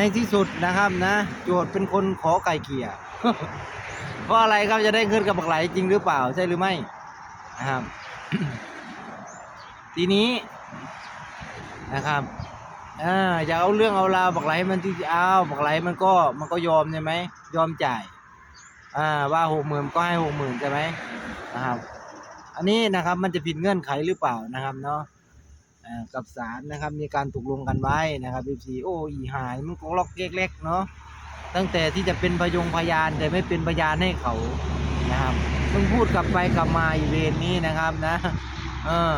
ในที่สุดนะครับนะ โจทย์เป็นคนขอไก่เกี่ยเพราะอะไรครับจะได้เงินกับบักไหลจริงหรือเปล่าใช่หรือไม่นะครับ ทีนี้นะครับอ่าอย่าเอาเรื่องเอาราวบักไหลมันที่เอาบักไหลมันก็มันก็ยอมใช่ไหมยอมจ่ายอ่าว่าหกหมื่นก็ให้หกหมื่นใช่ไหมนะครับ อันนี้นะครับมันจะผิดเงื่อนไขหรือเปล่านะครับเนาะ กับศาลนะครับ มีการตกลงกันไว้นะครับบีซีโอ้อีหายมันก็ล็อกเล็กๆเนาะตั้งแต่ที่จะเป็นพยงพยานแต่ไม่เป็นพยานให้เขานะครับมึงพูดกลับไปกลับมาอีเวรนี้นะครับนะ เออ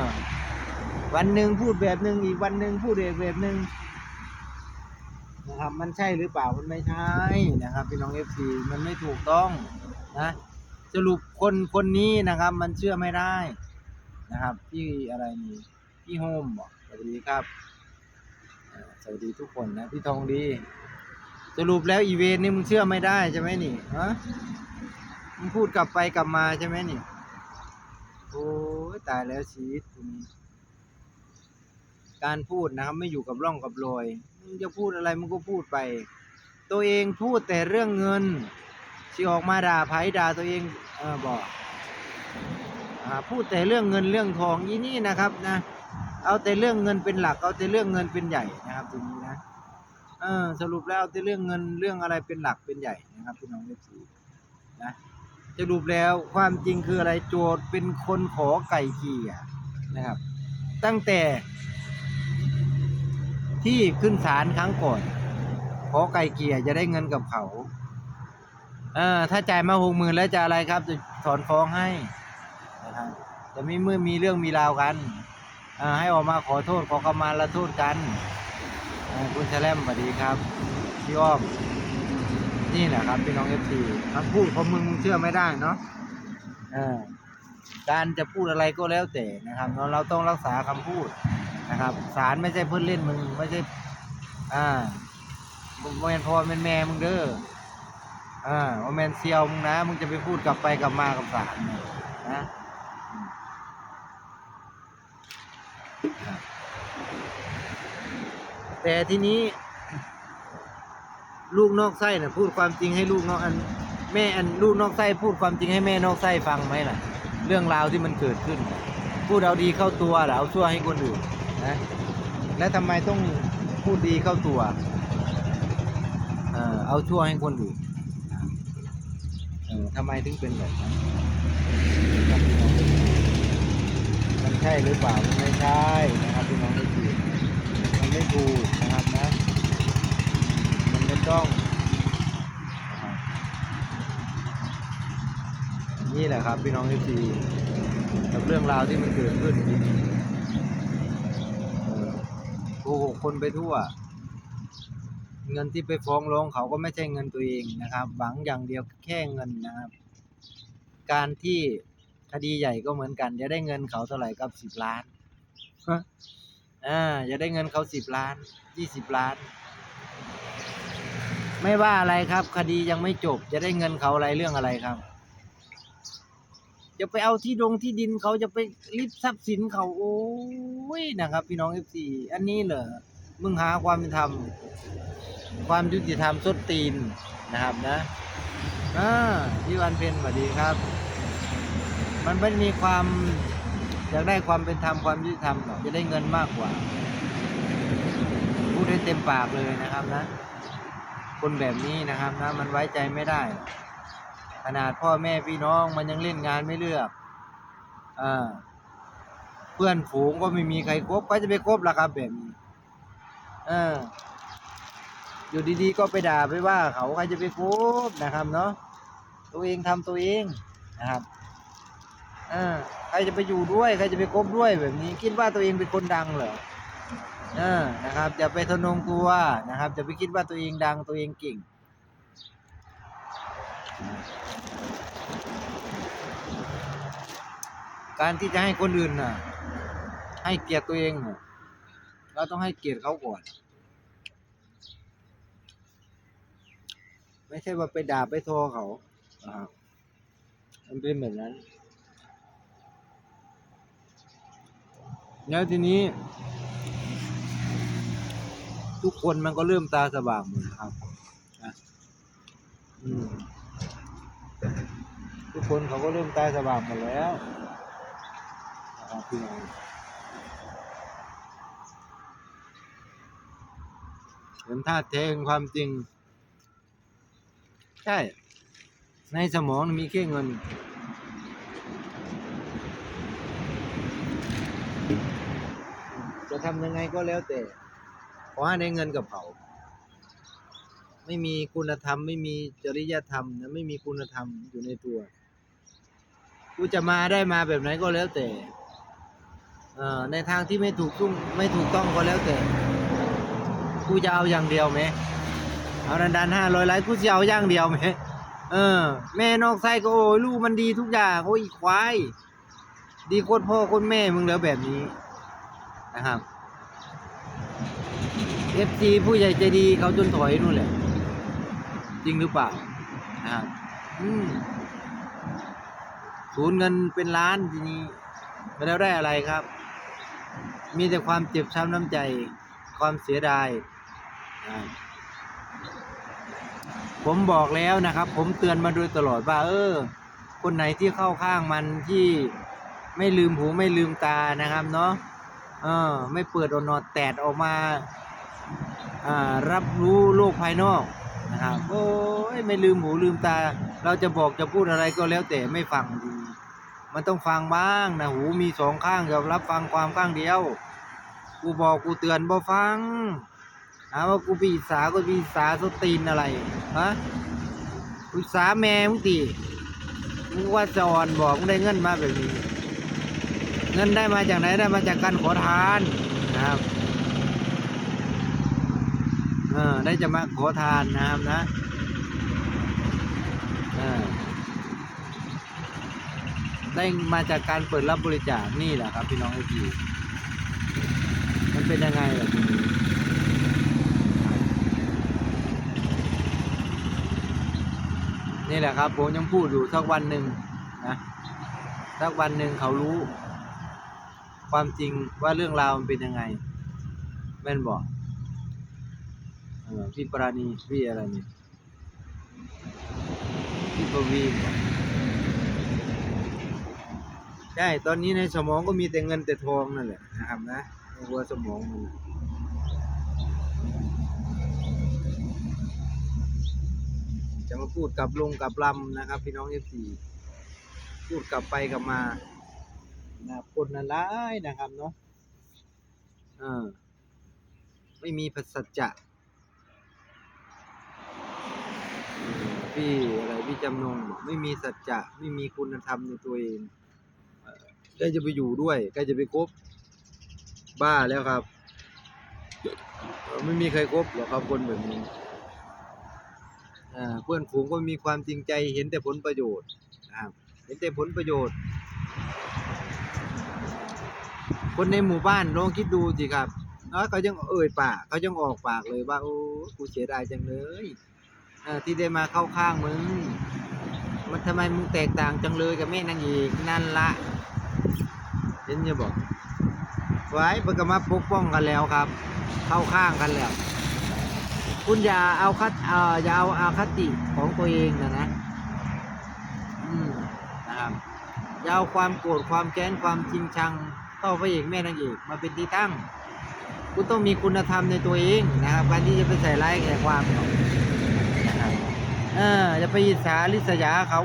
วันหนึ่งพูดแบบหนึ่งอีกวันหนึ่งพูดอีกแบบหนึ่งนะครับ มันใช่หรือเปล่ามันไม่ใช่นะครับพี่น้องเอฟซีมันไม่ถูกต้องนะสรุปคนคนนี้นะครับ มันเชื่อไม่ได้นะครับพี่อะไรนี่ พี่โฮมบอกสวัสดีครับสวัสดีทุกคนนะพี่ทองดีสรุปแล้วอีเวนต์นี่มึงเชื่อไม่ได้ใช่ไหมนี่ฮะมึงพูดกลับไปกลับมาใช่ไหมนี่โอ้ยตายแล้วชีวิตทีนี้การพูดนะครับไม่อยู่กับร่องกับรอยมึงจะพูดอะไรมึงก็พูดไป ตัวเองพูดแต่เรื่องเงินที่ออกมาด่าไผ่ด่าตัวเองเออบอกอ่าพูดแต่เรื่องเงินเรื่องทองยี่นี่นะครับนะ เอาแต่เรื่องเงินเป็นหลัก เอาแต่เรื่องเงินเป็นใหญ่นะครับตรงนี้นะเออสรุปแล้วเอาแต่เรื่องเงินเรื่องอะไรเป็นหลักเป็นใหญ่นะครับพี่น้องเอฟซีนะสรุปแล้วความจริงคืออะไรโจทย์เป็นคนขอไก่เกี่ยนะครับ ตั้งแต่ที่ขึ้นศาลครั้งก่อนขอไก่เกี่ยจะได้เงินกับเขาเออถ้าจ่ายมาหกหมื่นแล้วจะอะไรครับจะถอนฟ้องให้นะครับจะไม่เมื่อมีเรื่องมีราวกัน ให้ออกมาขอโทษขอขมาละโทษกันคุณแชลมสวัสดีครับพี่อ้อมนี่แหละครับพี่น้องเอฟซีคำพูดของมึงมึงเชื่อไม่ได้เนาะการจะพูดอะไรก็แล้วแต่นะครับเนเราต้องรักษาคำพูดนะครับศาลไม่ใช่เพื่อนเล่นมึงไม่ใช่อ่ามึงบ่แมนพ่อแมนแม่มึงเด้ออ่าว่าแมนเซียวมึงนะมึงจะไปพูดกลับไปกลับมากับศาลเนี่ยนะอืมครับ แต่ทีนี้ ลูกนอกไส้น่ะ พูดความจริงให้ลูกนอกอัน แม่อันลูกนอกไส้พูดความจริงให้แม่นอกไส้ฟังไหมล่ะ เรื่องราวที่มันเกิดขึ้น พูดเอาดีเข้าตัวหรือเอาชั่วให้คนอื่นนะแล้วทำไมต้องพูดดีเข้าตัวเออเอาชั่วให้คนอื่นเออทำไมถึงเป็นแบบนั้นนะครับพี่น้อง มันใช่หรือเปล่ามันไม่ใช่นะครับพี่น้องไม่ถูกมันไม่ถูกนะครับนะ มันไม่ต้อง นี่แหละครับพี่น้องเอฟซีกับเรื่องราวที่มันเกิดขึ้นเออโกหกคนไปทั่ว เงินที่ไปฟ้องร้องเขาก็ไม่ใช่เงินตัวเองนะครับ หวังอย่างเดียวแค่เงินนะครับ การที่ คดีใหญ่ก็เหมือนกัน จะได้เงินเขาเท่าไหร่กับสิบล้านอ่าจะได้เงินเขาสิบล้านยี่สิบล้าน ไม่ว่าอะไรครับ คดียังไม่จบ จะได้เงินเขาอะไรเรื่องอะไรครับ จะไปเอาที่ดงที่ดินเขาจะไปริบทรัพย์สินเขาโอ้ยนะครับ พี่น้องเอฟซีอันนี้เหรอมึงหาความเป็นธรรมความยุติธรรมสดตีนนะครับนะอ่าพี่วันเพ็ญสวัสดีครับ มันไม่มีความอยากได้ความเป็นธรรมความยุติธรรมหรอกจะได้เงินมากกว่า พูดได้เต็มปากเลยนะครับนะ คนแบบนี้นะครับนะมันไว้ใจไม่ได้ ขนาดพ่อแม่พี่น้องมันยังเล่นงานไม่เลือกอ่าเพื่อนฝูงก็ไม่มีใครคบก็จะไปคบล่ะครับแบบนี้เอออยู่ดีๆก็ไปด่าไปว่าเขาใครจะไปคบนะครับเนาะตัวเองทำตัวเองนะครับ ออใครจะไปอยู่ด้วย ใครจะไปคบด้วยแบบนี้ คิดว่าตัวเองเป็นคนดังเหรอเออนะครับอย่าไปทนงตัวนะครับ จะไปคิดว่าตัวเองดังตัวเองเก่งการที่จะให้คนอื่นน่ะ ให้เกียรติตัวเองน่ะเราต้องให้เกียรติเขาก่อน ไม่ใช่ว่าไปด่าไปโทรเขานะครับมันเป็นแบบนั้น แล้วทีนี้ ทุกคนมันก็เริ่มตาสว่างหมดนะครับนะทุกคนเขาก็เริ่มตาสว่างหมดแล้วนะครับพี่น้องเห็นท่าแท้แห่งความจริง ใช่ ในสมองมีแค่เงิน จะทำยังไงก็แล้วแต่ ขอให้ได้เงินกับเขาไม่มีคุณธรรม ไม่มีจริยธรรมนะไม่มีคุณธรรมอยู่ในตัว กูจะมาได้มาแบบไหนก็แล้วแต่อในทางที่ไม่ถูกต้องไม่ถูกต้องก็แล้วแต่ กูจะเอาอย่างเดียวไหมเอาดันดันห้าร้อยไลค์กูจะเอาอย่างเดียวไหมเออ แม่นอกไส้ก็โอ้ยลูกมันดีทุกอย่างโอ้ยควาย ดีโคตรพ่อโคตรแม่มึงแล้วแบบนี้ นะครับเอฟซีผู้ใหญ่ใจดีเขาจนถอยนู่นแหละ จริงหรือเปล่านะครับอืมสูญเงินเป็นล้านทีนี้ไม่แล้วได้อะไรครับ มีแต่ความเจ็บช้ำน้ำใจ ความเสียดายอ่าผมบอกแล้วนะครับ ผมเตือนมาโดยตลอดว่า เออ คนไหนที่เข้าข้างมันที่ไม่ลืมหูไม่ลืมตานะครับเนาะ เออไม่เปิดออนอดแตดออกมาอ่ารับรู้โลกภายนอกนะครับโอ้ยไม่ลืมหูลืมตา เราจะบอกจะพูดอะไรก็แล้วแต่ไม่ฟังดีมันต้องฟังบ้างนะหูมีสองข้างอย่ารับฟังความข้างเดียว กูบอกกูเตือนบ่ฟังหาว่ากูปีศากูปีศาสตีนอะไรฮะปรึกษาแม่มึงตีมึงว่าจะอ่อนบอกมึงได้เงินมาแบบนี้ เงินได้มาจากไหนได้มาจากการขอทานนะครับเออได้จะมาขอทานนะครับนะได้มาจากการเปิดรับบริจาคนี่แหละครับพี่น้องไอพีมันเป็นยังไงล่ะทีนี้นี่แหละครับผมยังพูดอยู่สักวันหนึ่งนะสักวันหนึ่งเขารู้ ความจริงว่าเรื่องราวมันเป็นยังไง แม่นบอกพี่ปราณีพี่อะไรนี่พี่ปวีใช่ตอนนี้ในสมองก็มีแต่เงินแต่ทองนั่นแหละนะครับนะในหัวสมองมันจะมาพูดกับลงกับลำนะครับ พี่น้องเอฟซีพูดกลับไปกลับมา นะคนนั้นร้ายนะครับเนาะเออไม่มีพัสัจจะพี่อะไรพี่จำนงบอกไม่มีสัจจะไม่มีคุณธรรมในตัวเองใกล้จะไปอยู่ด้วยใกล้จะไปคบบ้าแล้วครับ ไม่มีใครคบหรอกครับคนแบบนี้เพื่อนฝูงก็มีความจริงใจเห็นแต่ผลประโยชน์นะครับเห็นแต่ผลประโยชน์ คนในหมู่บ้านลองคิดดูสิครับเนาะเขายังเอ่ยปากเขายังออกปากเลยว่าโอ้กูเสียดายจังเลยอที่ได้มาเข้าข้างมึง มันทำไมมึงแตกต่างจังเลยกับแม่นางเอกนั่นละเห็นจะบอกไว้เพื่อก็มาปกป้องกันแล้วครับ เข้าข้างกันแล้ว คุณอย่าเอาคัดเอ่ออย่าเอาอาคติของตัวเองนะนะอืมนะครับอย่าเอาความโกรธความแค้นความจริงชัง ต่อพระเอกแม่นางเอกมาเป็นที่ตั้ง คุณต้องมีคุณธรรมในตัวเองนะครับ การที่จะไปใส่ร้ายแก่ความเขานะครับเอออย่าไปอิจฉาริษยาเขา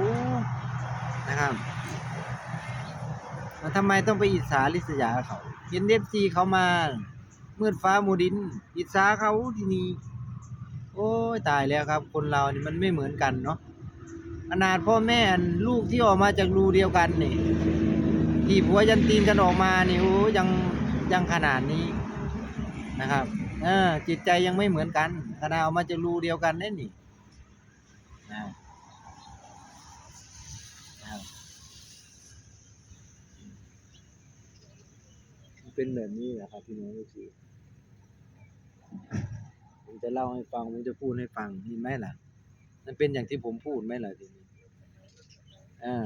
นะครับแล้วทำไมต้องไปอิจฉาริษยาเขาเห็นเอฟซีเขามามืดฟ้ามูดิน อิจฉาเขาที่นี่โอ้ยตายแล้วครับ คนเรานี่มันไม่เหมือนกันเนาะขนาดพ่อแม่ลูกที่ออกมาจากรูเดียวกันเนี่ย ที่ผัวยันตีนกันออกมานี่โอ้ยังยังขนาดนี้นะครับเออจิตใจยังไม่เหมือนกันขนาดออกมาจากรูเดียวกันนี่นี่นะเป็นแบบนี้แหละครับพี่น้องทุกทีผมจะเล่าให้ฟังผมจะพูดให้ฟังเห็นไหมล่ะ มันเป็นอย่างที่ผมพูดไหมล่ะทีนี้อ่า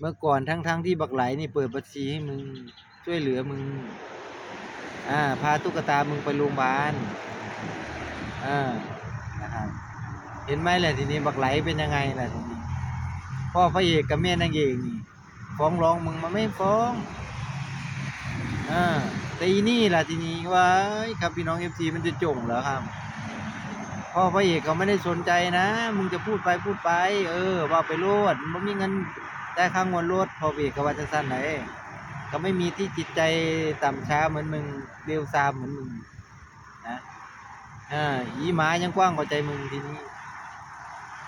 เมื่อก่อนทั้งๆที่บักไหลนี่เปิดบัญชีให้มึงช่วยเหลือมึง อ่า พาตุ๊กตามึงไปโรงพยาบาลอ่านะครับเห็นไหมแหละทีนี้บักไหลเป็นยังไงล่ะทีนี้พ่อพระเอกกับแม่นางเอกนี่ฟ้องร้องมึงมาไม่ฟ้องอ่าแต่อีนี่ล่ะทีนี้ว่าครับพี่น้องเอฟซีมันจะจงเหรอครับพ่อพระเอกเขาไม่ได้สนใจนะ มึงจะพูดไปพูดไป เออ ว่าไปโลดมันมีเงิน ได้ค่างวดรถพอพระเอกว่าจะสั้นไหนเขาไม่มีที่จิตใจต่ำช้าเหมือนมึงเร็วซามเหมือนมึงนะอ่าอีหมายังกว้างกว่าใจมึงทีนี้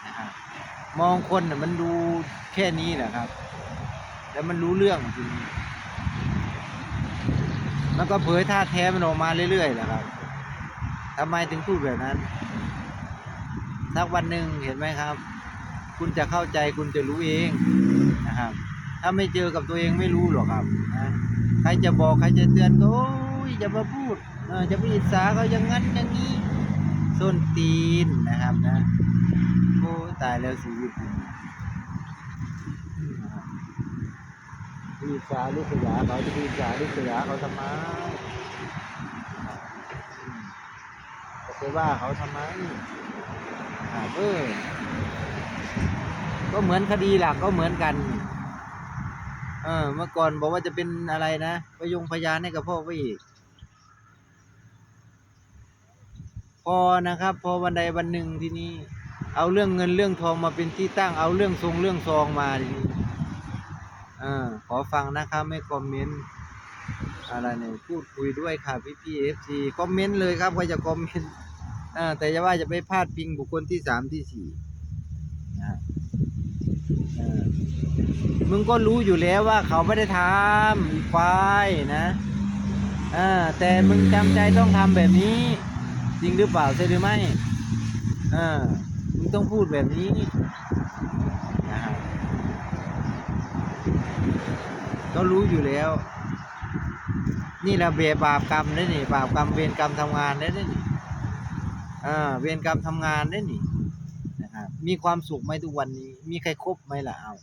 นะครับมองคนน่ะมันดูแค่นี้แหละครับ แล้วมันรู้เรื่องจริงมันก็เผยท่าแท้มันออกมาเรื่อยๆแหละครับทำไมถึงพูดแบบนั้น สักวันหนึ่งเห็นไหมครับ คุณจะเข้าใจคุณจะรู้เองนะครับ ถ้าไม่เจอกับตัวเองไม่รู้หรอกครับนะใครจะบอกใครจะเตือนก็โอ้ยอย่ามาพูดจะไปอิจฉาเขาอย่างนั้นอย่างนี้ส้นตีนนะครับนะโอ้ตายแล้วชีวิตนี้นะครับอิจฉาลูกสยาเขาจะอิจฉาลูกสยาเขาทำไมจะไปว่าเขาทำไมอ่าเออ ก็เหมือนคดีหลักก็เหมือนกัน เออ เมื่อก่อนบอกว่าจะเป็นอะไรนะพยงพยานให้กับพ่อพระเอกพอนะครับ พอวันใดวันหนึ่งทีนี้ เอาเรื่องเงินเรื่องทองมาเป็นที่ตั้ง เอาเรื่องทรงเรื่องซองมาทีนี้เออ ขอฟังนะครับ ไม่คอมเมนต์อะไรเนี่ยพูดคุยด้วยค่ะพี่พี่เอฟซีคอมเมนต์เลยครับใครจะคอมเมนต์เออแต่จะว่าจะไปพลาดพิงบุคคลที่สามที่สี่นะ มึงก็รู้อยู่แล้วว่าเขาไม่ได้ทำควายนะเออแต่มึงจำใจต้องทำแบบนี้ จริงหรือเปล่าใช่หรือไม่เออมึงต้องพูดแบบนี้นะครับก็รู้อยู่แล้ว นี่แหละเบียบาปกรรมได้นี่บาปกรรมเวรกรรมทำงานได้นี่อ่าเวรกรรมทำงานได้นี่นะครับมีความสุขไหมทุกวันนี้ มีใครครบไหมล่ะเอา